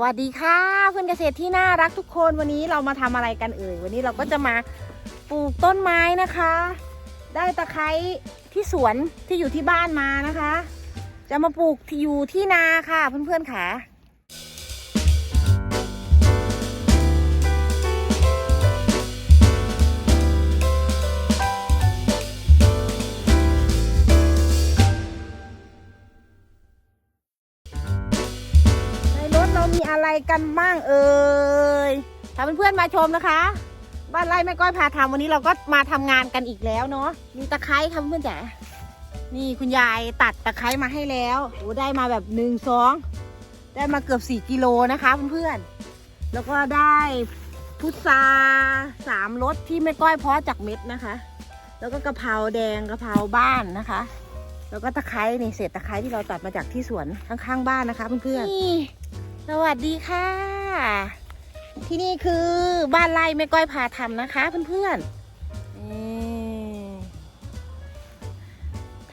สวัสดีค่ะ เพื่อนเกษตรที่น่ารักทุกคนวันนี้เรามาทำอะไรกันเอ่ยวันนี้เราก็จะมาปลูกต้นไม้นะคะ ได้ตะไคร้ที่สวนที่อยู่ที่บ้านมานะคะ จะมาปลูกอยู่ที่นาค่ะเพื่อนๆค่ะ มีอะไรกันบ้างเอ่ยถ้าเพื่อนๆมาชมนะคะ บ้านไร่แม่ก้อยพาทำวันนี้เราก็มาทำงานกันอีกแล้วเนาะมีตะไคร้ค่ะเพื่อนๆจ๋านี่คุณยายตัดตะไคร้มาให้แล้วโอ้ได้มาแบบหนึ่งสองได้มาเกือบสี่กิโลนะคะเพื่อนๆแล้วก็ได้พุทราสามรสที่ไม่ก้อยเพาะจากเม็ดนะคะ แล้วก็กะเพราแดงกะเพราบ้านนะคะแล้วก็ตะไคร้นี่เศษตะไคร้ที่เราตัดมาจากที่สวนข้างๆบ้านนะคะเพื่อนๆนี่ สวัสดีค่ะ ที่นี่คือบ้านไร่แม่ก้อยพาทำนะคะเพื่อนๆ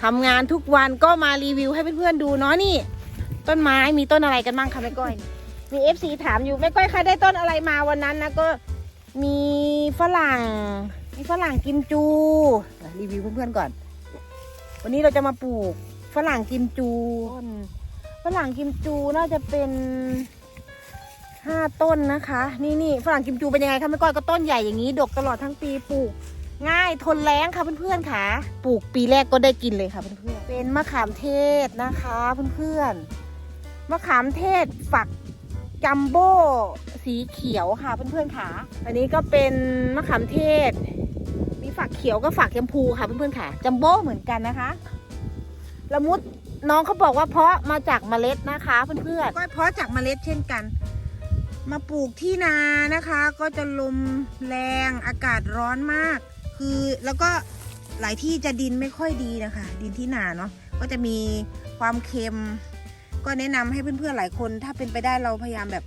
ทำงานทุกวันก็มารีวิวให้เพื่อนๆดูเนาะนี่ ต้นไม้มีต้นอะไรกันบ้างคะแม่ก้อย มีเอฟซีถามอยู่แม่ก้อยคะได้ต้นอะไรมาวันนั้นนะก็มีฝรั่ง มีฝรั่งกิมจู รีวิวเพื่อนๆก่อน วันนี้เราจะมาปลูกฝรั่งกิมจูต้น ฝรั่งกิมจูน่าจะเป็นห้าต้นนะคะ นี่นี่ฝรั่งกิมจูเป็นยังไงคะแม่ก้อยก็ต้นใหญ่อย่างนี้ ดกตลอดทั้งปีปลูก ง่ายทนแรงค่ะเพื่อนๆค่ะ ปลูกปีแรกก็ได้กินเลยค่ะเพื่อนๆเป็นมะขามเทศนะคะเพื่อนๆมะขามเทศฝักจัมโบ้สีเขียวค่ะเพื่อนๆค่ะ อันนี้ก็เป็นมะขามเทศ มีฝักเขียวกับฝักชมพูค่ะเพื่อนๆค่ะจัมโบ้เหมือนกันนะคะละมุด น้องเขาบอกว่าเพาะมาจากเมล็ดนะคะเพื่อนๆก็เพาะจากเมล็ดเช่นกัน มาปลูกที่นานะคะ ก็จะลมแรงอากาศร้อนมาก คือแล้วก็หลายที่จะดินไม่ค่อยดีนะคะ ดินที่นาเนาะก็จะมีความเค็ม ก็แนะนำให้เพื่อนๆหลายคน ถ้าเป็นไปได้เราพยายามแบบ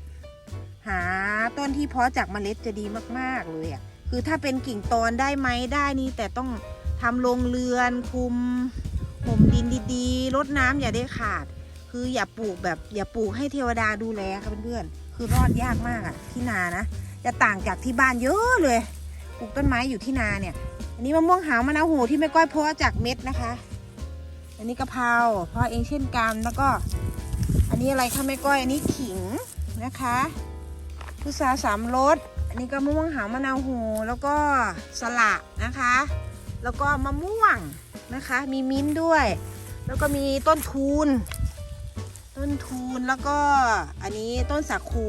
หาต้นที่เพาะจากเมล็ดจะดีมากๆเลยอะ่ะคือถ้าเป็นกิ่งตอนได้ไหมได้นี่แต่ต้องทำโรงเรือนคุม มดินดีๆรดน้ำอย่าได้ขาด คืออย่าปลูกแบบอย่าปลูกให้เทวดาดูแลค่ะเพื่อนๆคือรอดยากมากอะ่ะที่นานะ จะต่างจากที่บ้านเยอะเลย ปลูกต้นไม้อยู่ที่นาเนี่ย อันนี้มะม่วงหาวมะนาวโหที่แม่ก้อยเพาะจากเม็ดนะคะ อันนี้กะเพราเพาะเองเช่นกันแล้วก็ อันนี้อะไรคะแม่ก้อยอันนี้ขิงนะคะพุทราสามรสอันนี้ก็มะม่วงหาวมะนาวโหแล้วก็สละนะคะ แล้วก็มะม่วง นะคะ มีมิ้นด้วย แล้วก็มีต้นทูนต้นทูนแล้วก็อันนี้ต้นสาคู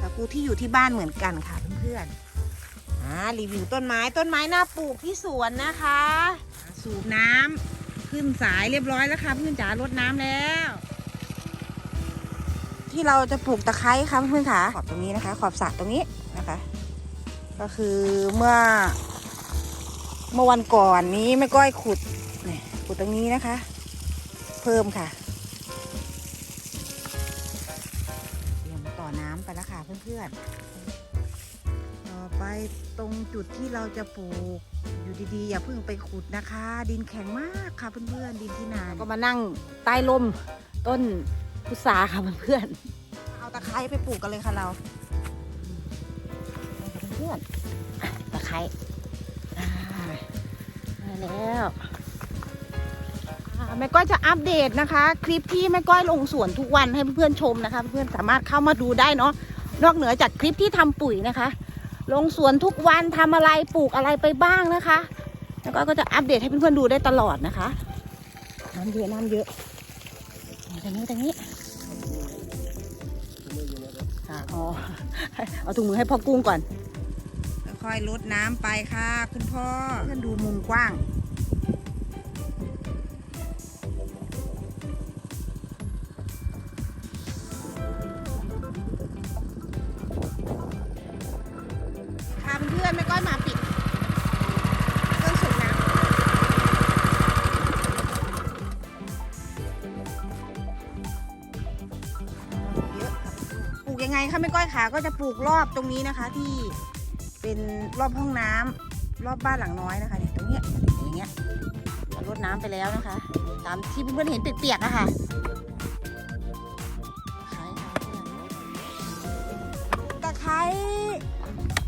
สาคูที่อยู่ที่บ้านเหมือนกันค่ะเพื่อนๆอ่ารีวิวต้นไม้ต้นไม้หน่าปลูกที่สวนนะคะ สูบน้ำขึ้นสายเรียบร้อยแล้วค่ะเพื่อนจ๋ารดน้ำแล้ว ที่เราจะปลูกตะไคร้ค่ะเพื่อนๆค่ะขอบตรงนี้นะคะ ขอบสระตรงนี้นะคะ ก็คือเมื่อ เมื่อวันก่อนนี้แม่ก้อยขุดนี่ขุดตรงนี้นะคะ เพิ่มค่ะเตรียมต่อน้ำไปแล้วค่ะเพื่อนๆ ต่อไปตรงจุดที่เราจะปลูกอยู่ดีๆ อย่าเพิ่งไปขุดนะคะ ดินแข็งมากค่ะเพื่อนๆดินที่นาก็มานั่งใต้ลมต้นพุทราค่ะเพื่อนๆเอาตะไคร้ไปปลูกกันเลยค่ะเราเพื่อนๆอะตะไคร้อ่า มาแล้วแม่ก้อยจะอัปเดตนะคะ คลิปที่แม่ก้อยลงสวนทุกวันให้เพื่อนๆชมนะคะ เพื่อนสามารถเข้ามาดูได้เนาะนอกเหนือจากคลิปที่ทำปุ๋ยนะคะ ลงสวนทุกวันทำอะไรปลูกอะไรไปบ้างนะคะแล้วก็ก็จะอัปเดตให้เพื่อนๆดูได้ตลอดนะคะน้ำเยอะน้ำเยอะตรงนี้ตรงนี้อ๋อเอาถุงมือให้พ่อกุ้งก่อน ค่อยๆลดน้ำไปค่ะ คุณพ่อเพื่อนดูมุมกว้าง ค่ะเพื่อนๆไม่ก้อยมาปิดเครื่องสูบน้ำเยอะค่ะปลูกยังไงคะไม่ก้อยขาก็จะปลูกรอบตรงนี้นะคะที่ เป็นรอบห้องน้ำ รอบบ้านหลังน้อยนะคะเนี่ยตรงนี้อย่างเงี้ยรดน้ำไปแล้วนะคะ ตามที่เพื่อนๆเห็นเปียกๆนะค่ะตะไคร้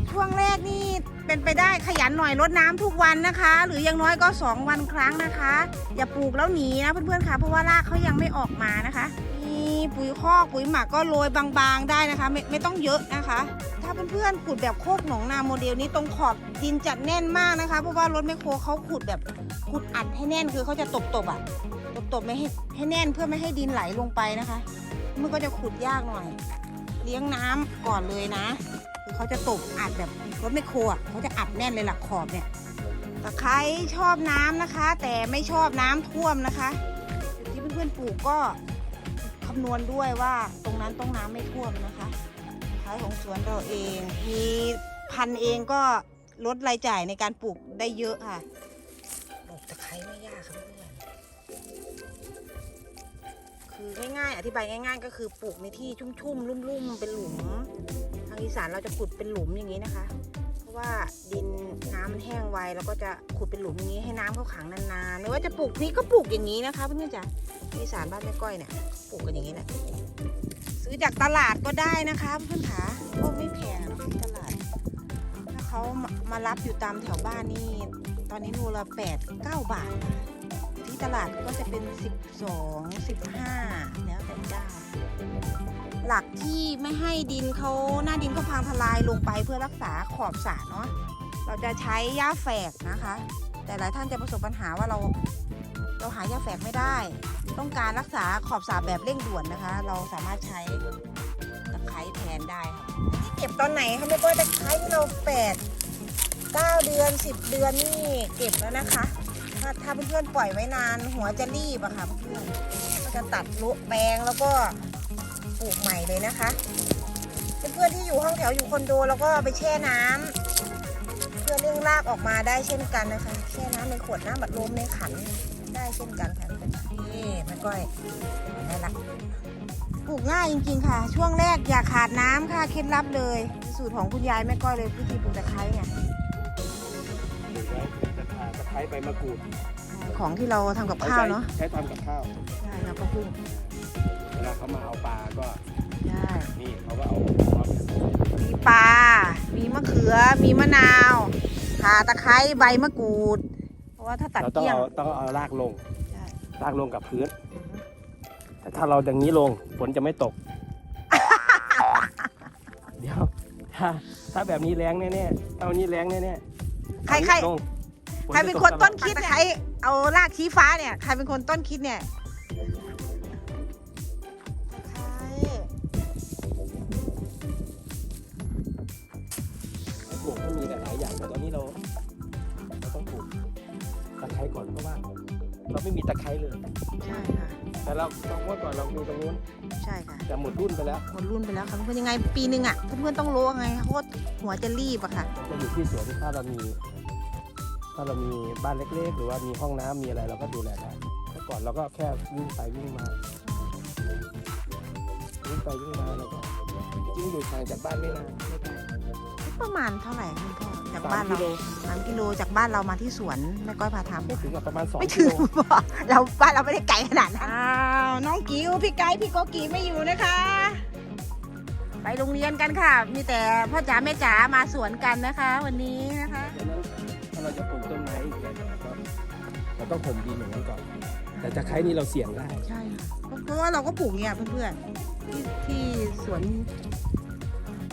ช่วงแรกนี่เป็นไปได้ขยันหน่อยรดน้ำทุกวันนะคะ หรือยังน้อยก็ 2 วันครั้งนะคะ อย่าปลูกแล้วหนีนะเพื่อนๆค่ะเพราะว่ารากเขายังไม่ออกมานะคะ ปุ๋ยคอกปุ๋ยหมักก็โรยบางๆได้นะคะ ไม่ไม่ต้องเยอะนะคะ ถ้าเพื่อนๆขุดแบบโคกหนองนาโมเดลนี้ตรงขอบดินจัดแน่นมากนะคะ เพราะว่ารถแมคโครเขาขุดแบบขุดอัดให้แน่นคือเขาจะตบๆอะตบๆไม่ให้ให้แน่นเพื่อไม่ให้ดินไหลลงไปนะคะ มันก็จะขุดยากหน่อย เลี้ยงน้ำก่อนเลยนะคือเขาจะตบอัดแบบรถไมโครอะเขาจะอัดแน่นเลยหลักขอบเนี่ยตะไคร้ชอบน้ำนะคะ แต่ไม่ชอบน้ำท่วมนะคะที่เพื่อนๆปลูกก็ คำนวณด้วยว่าตรงนั้นต้องน้ำไม่ท่วมนะคะตะไครของสวนเราเอง มีพันเองก็ลดรายจ่ายในการปลูกได้เยอะค่ะปลูกตะไคร้ไม่ยากค่ะเพื่อนคือง่ายๆ อธิบายง่าย ๆ ก็คือปลูกในที่ชุ่มๆ ลุ่มๆ เป็นหลุม ทางอีสานเราจะขุดเป็นหลุมอย่างนี้นะคะ ราะว่าดินน้ำมันแห้งไวแล้วก็จะขุดเป็นหลุมอย่างนี้ให้น้ำเขาขังนานๆหรือว่าจะปลูกพริกก็ปลูกอย่างนี้นะคะเพื่อนๆจ้ะที่สานบ้านแม่ก้อยเนี่ยปลูกกันอย่างนี้แหละซื้อจากตลาดก็ได้นะคะเพื่อนขาก็ไม่แพงหรอกที่ตลาด ถ้าเขามารับอยู่ตามแถวบ้านนี่ตอนนี้โลละแปดเก้าบาทนะที่ตลาดก็จะเป็นสิบสองสิบห้าแล้วแต่เจ้า หลักที่ไม่ให้ดินเขาหน้าดินเขาพังทลายลงไปเพื่อรักษาขอบสระเนาะเราจะใช้หญ้าแฝกนะคะ แต่หลายท่านจะประสบปัญหาว่าเราเราหาหญ้าแฝกไม่ได้ ต้องการรักษาขอบสระแบบเร่งด่วนนะคะ เราสามารถใช้ตะไคร้แทนได้ค่ะนี่เก็บตอนไหนคะไม่ก็ตะไคร้ที่เราแปดเก้าเดือนสิบเดือนนี่เก็บแล้วนะคะ ถ้าถ้าเพื่อนๆปล่อยไว้นานหัวจะรีบอะค่ะเพื่อนก็จะตัดลุแปลงแล้วก็ ปลูกใหม่เลยนะคะเพื่อนๆที่อยู่ห้องแถวอยู่คอนโดแล้วก็ไปแช่น้ำเพื่อเร่งรากออกมาได้เช่นกันนะคะ แช่น้ำในขวดน้ำบัดลมในขันได้เช่นกันค่ะนี่แม่ก้อยได้ละปลูกง่ายจริงๆค่ะ ช่วงแรกอย่าขาดน้ำค่ะเคล็ดลับเลย สูตรของคุณยายแม่ก้อยเลยวิธีปลูกตะไคร้เนี่ยปลูกไว้เป็นตะไคร้ตะไคร้ใบมะกรูดของที่เราทำกับข้าวเนาะใช้ทำกับข้าวใช่เราก็ปลูก เวลาเขามาเอาปลาก็ใช่นี่เขาก็เอาเอามีปลา มีมะเขือ มีมะนาวข่าตะไคร้ใบมะกรูด เพราะว่าถ้าตัดเราต้องเกลี้ยง เอาต้องเอารากลงใช่รากลงกับพื้น แต่ถ้าเราอย่างนี้ลงฝนจะไม่ตก เดี๋ยวถ้าถ้าแบบนี้แรงแน่ๆเอานี้แรงแน่ๆใครใคร เอานี้ลงฝใครจะเป็นตกคนต้นตลอดคิดเนี่ยใครเอารากชี้ฟ้าเนี่ย ใครเป็นคนต้นคิดเนี่ย ก็มีหลายๆอย่างแต่ตอนนี้เราเราต้องปลูกตะไคร้ก่อนเพราะว่า เราไม่มีตะไคร้เลย ใช่ค่ะ แต่เราเราเมื่อก่อนเราดูตรงนู้นใช่ค่ะแต่หมดรุ่นไปแล้วหมดรุ่นไปแล้วค่ะเพื่อนๆยังไงปีหนึ่งอะเพื่อนๆต้องรู้ไงเพราะว่าหัวจะรีบอะค่ะ เราอยู่ที่สวนถ้าเรามี ถ้าเรามีบ้านเล็ก ๆ หรือว่ามีห้องน้ำมีอะไรเราก็ดูแลได้เมื่อก่อนเราก็แค่วิ่งไปวิ่งมาวิ่งไปวิ่งมาแล้วก็จริงๆอยู่ห่างจากบ้านไม่นานไม่ไกล ประมาณเท่าไหร่คุณพ่อ จากสาบ้ามนกิเราโลสามกิโลจากบ้านเรามาที่สวนแม่ก้อยพาทำไม่ถึงกับประมาณสองไม่กิถึโลงพ่อเราบ้านเราไม่ได้ไกลขนาดนั้นอ้าวน้องกิวพี่ไก่พี่โกกีไม่อยู่นะคะ ไปโรงเรียนกันค่ะ มีแต่พ่อจ๋าแม่จ๋ามาสวนกันนะคะ วันนี้นะคะดังนั้นถ้าเราจะปลูกต้นไม้อีกอย่างหนึ่งก็เราต้องผมดินอย่างนั้นก่อน แต่จะใช้นี่เราเสี่ยงได้ใช่ค่ะเพราะว่าเราก็ปลูกเนี่ยเพื่อนๆที่ที่สวน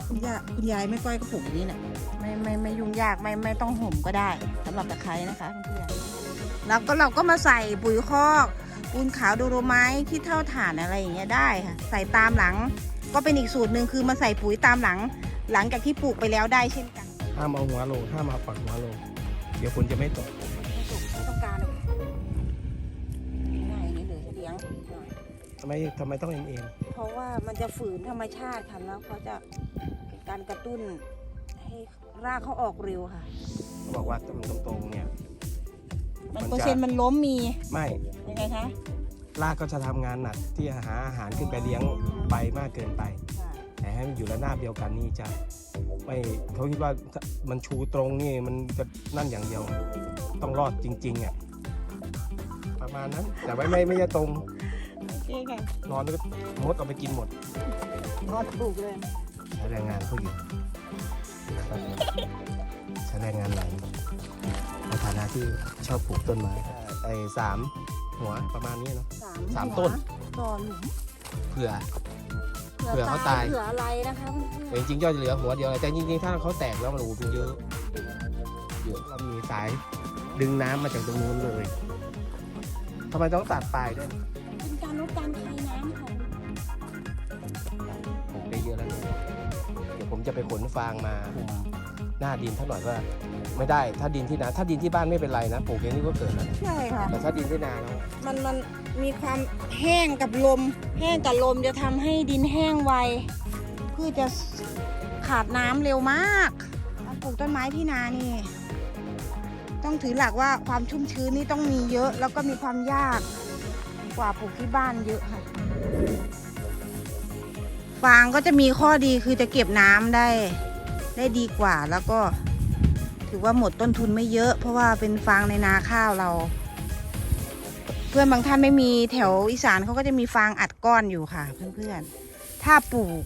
คุณยายคุณยายแม่ก้อยก็ปลูกอย่างนี้แหละไม่ไม่ไม่ยุ่งยากไม่ไม่ต้องห่มก็ได้สำหรับตะไคร้นะคะเพื่อนๆแล้วก็เราก็มาใส่ปุ๋ยคอกปูนขาวโดโลไม้ที่เท่าฐานอะไรอย่างเงี้ยได้ค่ะ ใส่ตามหลัง ก็เป็นอีกสูตรหนึ่งคือมาใส่ปุ๋ยตามหลัง หลังจากที่ปลูกไปแล้วได้เช่นกันห้ามเอาหัวลงห้ามเอาฝักหัวลง เดี๋ยวฝนจะไม่ตกไม่สุกไม่ต้องการเลยง่ายนี่เลยเลี้ยงทำไมทำไมต้องเอ็นเอ็นเพราะว่ามันจะฝืนธรรมชาติค่ะแล้วเขาจะเป็น การกระตุ้นให้รากเขาออกเร็วค่ะ เขาบอกว่าตรงตรงๆเนี่ย มันมันจะเปอร์เซ็นต์มันล้มมีไม่ยังไงคะรากก็จะทำงานหนักที่จะหาอาหารขึ้นไปเลี้ยงใบมากเกินไป ค่ะแต่ให้มันอยู่ระนาบเดียวกันนี่จะไม่เขาคิดว่ามันชูตรงนี่มันจะนั่นอย่างเดียว ต้องรอดจริงๆอะประมาณนั้น แต่ไม่ไม่ไม่จะตรงโอเคค่ะนอนแล้วก็มดเอาไปกินหมด รอดปลูกเลยใช้ แรงงานผู้หญิงใช้แรงงานไหลในฐานะที่ชอบปลูกต้นไม้ไอ้สามหัวประมาณนี้เนาะ สามต้น ต่อหลุมเผื่อ เผื่อเขาตาย เผื่ออะไรนะคะเพื่อนแต่จริงๆยอดจะเหลือหัวเดียวแต่จริงๆถ้าเขาแตกแล้วมันโอ้โหมันเยอะเยอะเรามีสายดึงน้ำมาจากตรงนู้นเลยทำไมต้องตัดปลายด้วย จะไปขนฟางมาคุมหน้าดินท่าหน่อยว่าไม่ได้ถ้าดินที่นาถ้าดินที่บ้านไม่เป็นไรนะปลูกอย่างนี้ก็เกิดแล้วใช่ค่ะ แต่ถ้าดินที่นาแล้วมันมันมีความแห้งกับลม แห้งกับลมจะทำให้ดินแห้งไวพืชจะขาดน้ำเร็วมากการปลูกต้นไม้ที่นานี่ ต้องถือหลักว่าความชุ่มชื้นนี่ต้องมีเยอะ แล้วก็มีความยากกว่าปลูกที่บ้านเยอะค่ะฟางก็จะมีข้อดีคือจะเก็บน้ำได้ได้ดีกว่าแล้วก็ ถือว่าหมดต้นทุนไม่เยอะ เพราะว่าเป็นฟางในนาข้าวเรา เพื่อนบางท่านไม่มีแถวอีสานเขาก็จะมีฟางอัดก้อนอยู่ค่ะ เพื่อนๆถ้าปลูก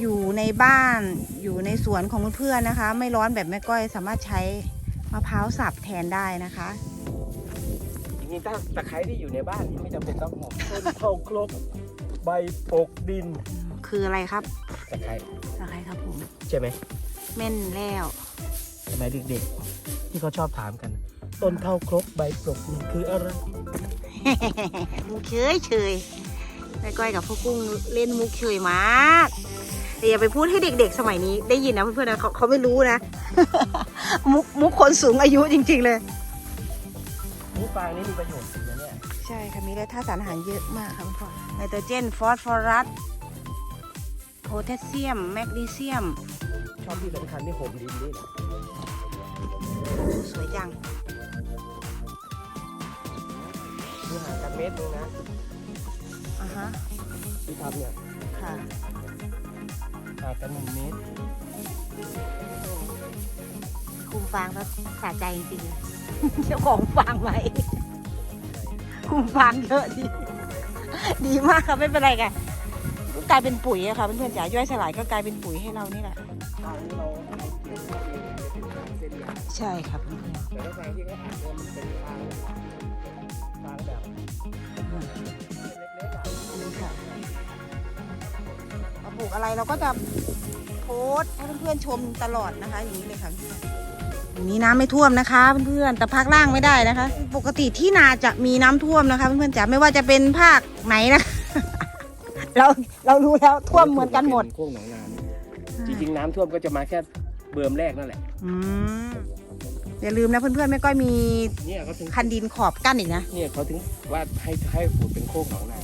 อยู่ในบ้านอยู่ในสวนของเพื่อนๆนะคะ ไม่ร้อนแบบแม่ก้อยสามารถใช้มะพร้าวสับแทนได้นะคะจริงๆถ้าตะไคร้ที่อยู่ในบ้านนี่ไม่จำเป็นต้องหอมต้นเท่าครกใบปกดิน คืออะไรครับตะไคร้อะไรครับผมใช่ไหมเม่นแล้วสมัยเด็กๆ ที่เขาชอบถามกัน ต้นเท่าครกใบปกดินคืออะไรมุกเฉยเฉยแม่ก้อยกับพ่อกุ้งเล่นมุกเฉยมากแต่อย่าไปพูดให้เด็กๆ สมัยนี้ได้ยินนะเพื่อนๆนะเขาเขาไม่รู้นะ มุกมุกคนสูงอายุจริง ๆ เลยนี่ฟางนี่มีประโยชน์นะเนี่ย ใช่ค่ะมีแร่ธาตุสารอาหารเยอะมากค่ะพ่อไนโตรเจนฟอสฟอรัสโพ แทสเซียม แมกนีเซียม ชอบที่สำคัญที่ห่มดินนี่แหละสวยจังคือห่างกันเมตรนึงนะ อะฮะ ที่ทำเนี่ยค่ะ ห่างกันหนึ่งเมตรคุมฟางก็สะใจจริงๆ เจ้าของฟางไว้คุมฟางเยอะดี ดีมากค่ะไม่เป็นไรค่ะ ก็กลายเป็นปุ๋ยอะค่ะเพื่อนๆจ๋าย่อยสลายก็กลายเป็นปุ๋ยให้เรานี่แหละใช่ครับเพื่อนแต่ถ้าฟางที่เขาอัดเนี่ยมันเป็นฟางฟางแบบเล็กๆอะๆนี่ค่ะเราปลูกอะไรเราก็จะโพสให้เพื่อนๆชมตลอดนะคะ อย่างนี้เลยค่ะอนอย่างนี้น้ำไม่ท่วมนะคะเพื่อนๆแต่ภาคล่างไม่ได้นะคะ ปกติที่นาจะมีน้ำท่วมนะคะ เพื่อนๆจ๋าไม่ว่าจะเป็นภาคไหนนะ เราเรารู้แล้วท่วมเหมือนกันหมดโค้งหนองนาจริงๆน้ำท่วมก็จะมาแค่เบิ่มแรกนั่นแหละอืมอย่าลืมนะเพื่อนๆไม่ก้อยมีเนี่ยเขาถึงคันดินขอบกั้นอีกนะ เนี่ยเขาถึงว่าให้ให้ปลูกเป็นโค้งหนองนา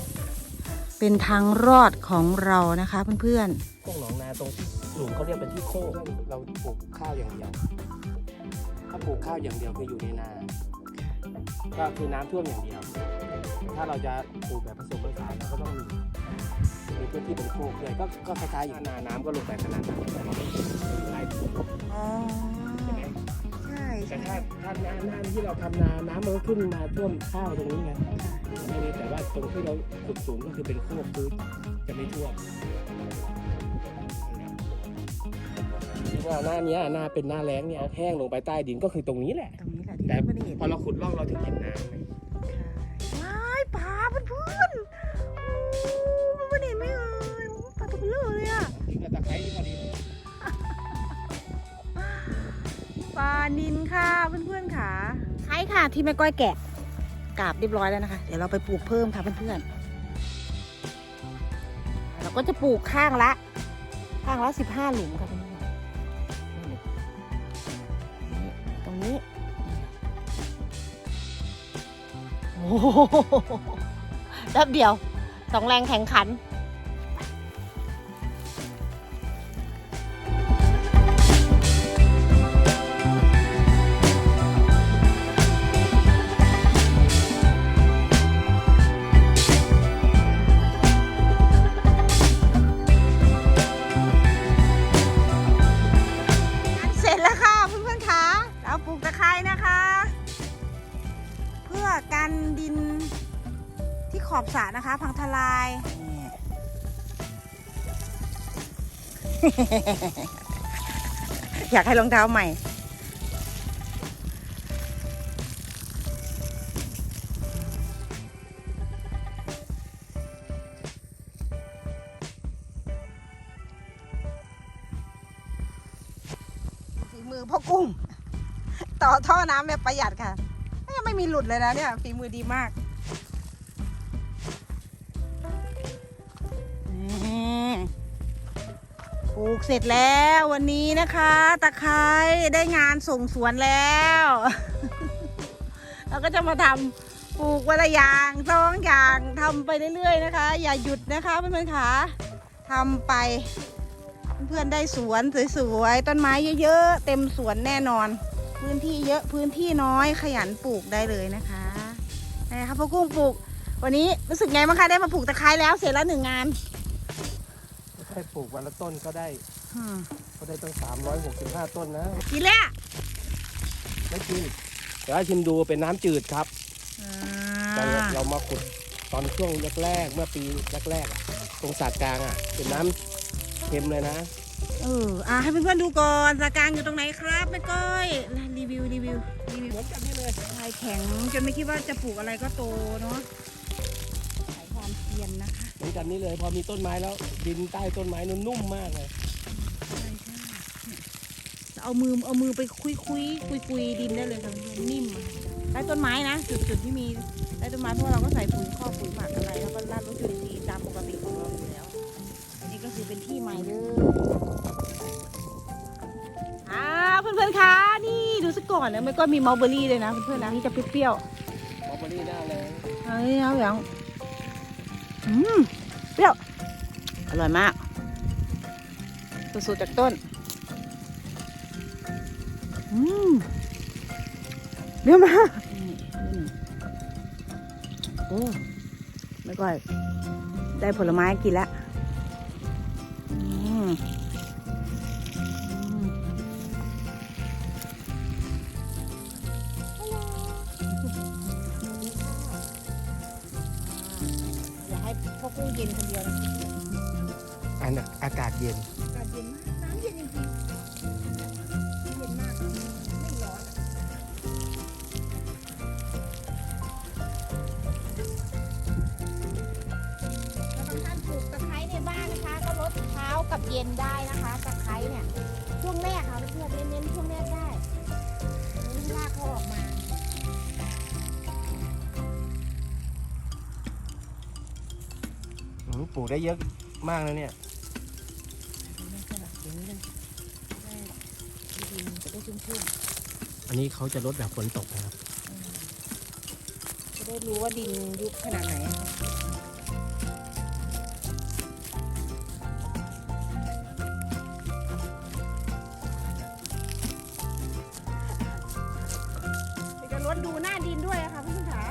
เป็นทางรอดของเรานะคะเพื่อนโค้งหนองนาตรงที่หลุมเขาเรียกเป็นที่โค้งเราปลูกข้าวอย่างเดียวถ้าปลูกข้าวอย่างเดียวคืออยู่ในนา ก็คือน้ำท่วมอย่างเดียว ถ้าเราจะปลูกแบบผสมผสานเราก็ต้องมี พื้นที่เป็นโคกด้วยก็ก็คล้ายๆอย่างนาน้ำก็ลงไปขนาดนั้นแต่เราไม่ไล่ปลูกๆอ๋อใช่ไหมใช่แต่ใช่ถ้าถ้าหน้าหน้าที่เราทำนาน้ำมันก็ขึ้นมาท่วมข้าวตรงนี้ไงค่ะไม่ได้แต่ว่าตรงที่เราขุดสูงก็คือเป็นโคกคือจะไม่ท่วมที่ว่าหน้าเนี้ยหน้าเป็นหน้าแล้งเนี่ยแห้งลงไปใต้ดินก็คือตรงนี้แหละ ตรงนี้แหละที่แต่ไม่ได้เห็นพอเราขุดร่องเราถึงเห็นน้ำ ปลานินค่ะเพื่อนๆค่ะใช่ค่ะที่แม่ก้อยแกะกาบเรียบร้อยแล้วนะคะ เดี๋ยวเราไปปลูกเพิ่มค่ะเพื่อนๆเราก็จะปลูกข้างละ ข้างละสิบห้าหลุมค่ะเพื่อนๆตรงนี้โอ้โหแป๊บเดียวสองแรงแข่งขัน อยากให้รองเท้าใหม่ฝีมือพ่อกุ้งต่อท่อน้ำแบบประหยัดค่ะยังไม่มีหลุดเลยนะเนี่ยฝีมือดีมาก ปลูกเสร็จแล้ววันนี้นะคะตะไคร้ได้งานส่งสวนแล้ว เราก็จะมาทำปลูกวันละอย่างสองอย่างทำไปเรื่อยๆนะคะ อย่าหยุดนะคะเพื่อนๆค่ะทำไปเพื่อนๆได้สวนสวยๆต้นไม้เยอะๆเต็มสวนแน่นอน พื้นที่เยอะพื้นที่น้อยขยันปลูกได้เลยนะคะนะครับพ่อกุ้งปลูก วันนี้รู้สึกไงบ้างคะได้มาปลูกตะไคร้แล้วเสร็จแล้วหนึ่งงาน แค่ปลูกวันละต้นก็ได้อืมก็ได้ตั้ง365 ต้นนะกินแล้วไม่กินเดี๋ยวให้ชิมดูเป็นน้ำจืดครับอ่เราาเรามาขุดตอนช่วงแรกๆเมื่อปีแรกๆอะตรงสาดกลางอะเป็นน้ำเค็มเลยนะเอออ่าให้เพื่อนๆดูก่อนสากลางอยู่ตรงไหนครับแม่ก้อยรีวิวรีวิวรีวิวเหมือนกันนี่เลย ลายแข็งจนไม่คิดว่าจะปลูกอะไรก็โตเนาะ นะคะเหมือนกันนี่เลย พอมีต้นไม้แล้วดินใต้ต้นไม้นุ่นนุ่มมากเลยใช่ใช่จะเอามือเอามือไปคุยคุยคุยคุยดินได้เลยค่ะมันนิ่มอะใต้ต้นไม้นะจุดจุดที่มีใต้ต้นไม้เพราะว่าเราก็ใส่ปุ๋ยข้อกปุ๋ยหมักอะไรแล้วก็ราดรถจุลินทรีย์ตามปกติของเราอยู่แล้วอันนี้ก็คือเป็นที่ใหม่เลยอ่าเพื่อนๆคะนี่ดูสักก่อนนะมันก็มีมัลเบอรี่เลยนะเพื่อนๆนะที่จะเปรี้ยวมอเบอรี่ได้เลยๆเอ้ยเอาอย่างอืมเปรี้ยว อร่อยมากสุดๆจากต้น อืมเดี๋ยวมานี่นี่โอ้ไม่ก่อย ได้ผลไม้กินแล้ว เย็น อากาศเย็นมากน้ำเย็นจริงๆเย็นมากไม่ร้อนอะแล้วบางท่านปลูกตะไคร้ในบ้านนะคะ ก็ลดเช้ากับเย็นได้นะคะตะไคร้เนี่ยช่วงแรกค่ะเพื่อนๆเน้นๆช่วงแรกได้เน้นรากเขาออกมาอืมปลูกได้เยอะมากนะเนี่ย จะได้ชุ่มอันนี้เขาจะลดแบบฝนตกนะครับๆจะได้รู้ว่าดินยุบขนาดไหนอะเดี๋ยวจะลดดูหน้าดินด้วยอะค่ะเพื่อนๆค่ะ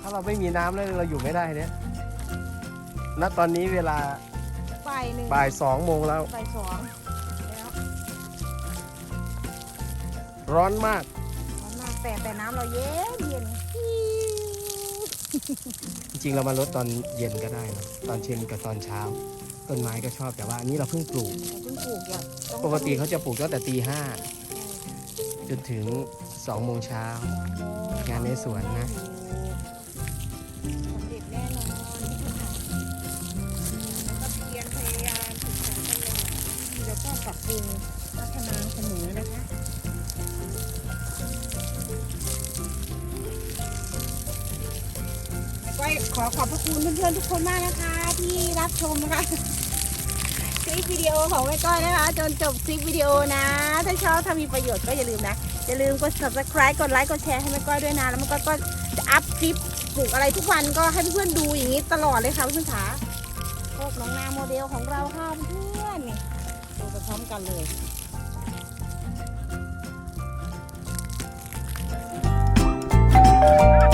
ถ้าเราไม่มีน้ำแล้วเราอยู่ไม่ได้เนี่ยณตอนนี้เวลาบ่ายหนึ่งบ่ายสองโมงแล้ว บ่ายสอง ร้อนมาก ร้อนมากแต่แต่น้ำเราเย็นเย็นจริงๆเรามาลดตอนเย็นก็ได้นะตอนเช้นกับตอนเช้า ต้นไม้ก็ชอบแต่ว่าอันนี้เราเพิ่งปลูกเราเพิ่งปลูกอย่างต้องปกติเขาจะปลูกตั้งแต่ตีห้าจนถึงสองโมงเช้างานในสวนนะ ขอขอบพระคุณเพื่อนๆทุกคนมากนะคะ ที่รับชมนะคะคลิปวิดีโอของแม่ก้อยนะคะ จนจบคลิปวิดีโอนะ ถ้าชอบถ้ามีประโยชน์ก็อย่าลืมนะ อย่าลืมกด subscribe กดไลค์กดแชร์ให้แม่ก้อยด้วยนะ แล้วแม่ก้อยก็จะอัพคลิปปลูกอะไรทุกวันก็ให้เพื่อนๆดูอย่างนี้ตลอดเลยค่ะเพื่อนๆขาโคกน้องนาโมเดลของเราค่ะเพื่อนนี่ดูไปพร้อมกันเลยあ